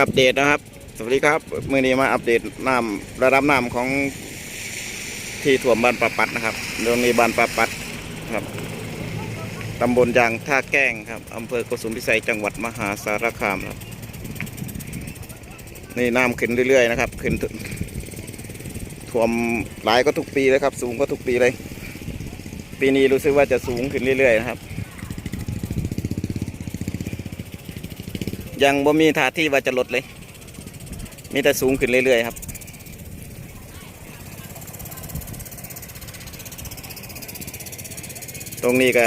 อัปเดตนะครับ สวัสดีครับมือนี้มาอัปเดตน้ำระดับน้ำของที่ถ่วมบ้านปะปัดนะครับตรงนี้บ้านปะปัดครับตำบลยางท่าแก้งครับอำเภอโกสุมพิสัยจังหวัดมหาสารคามครับนี่น้ำขึ้นเรื่อยๆนะครับ ขึ้นถึงท่วมหลายก็ทุกปีเลยครับ สูงก็ทุกปีเลย ปีนี้รู้สึกว่าจะสูงขึ้นเรื่อยๆนะครับ ยังบ่มีท่าที่ว่าจะลดเลย มีแต่สูงขึ้นเรื่อยๆครับ ตรงนี้ก็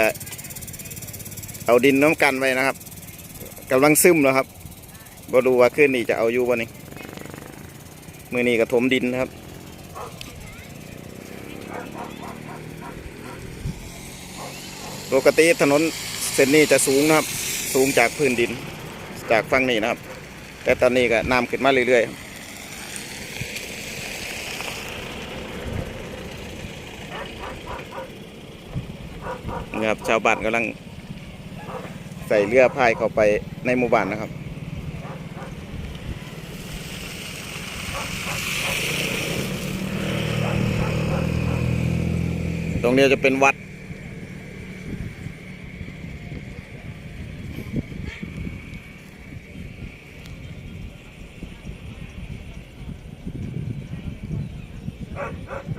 เอาดินน้ำกันไว้นะครับกำลังซึมแล้วครับบ่รู้ว่าขึ้นนี่จะเอาอยู่บ่นี่มือนี้ก็ถมดินนะครับปกติถนนเส้นนี้จะสูงนะครับ สูงจากพื้นดิน จากฝั่งนี้นะครับ แต่ตอนนี้ก็น้ำขึ้นมาเรื่อยๆนะครับชาวบ้านกำลังใส่เรือพายเข้าไปในหมู่บ้านนะครับ ตรงนี้จะเป็นวัด Ha, ha, ha!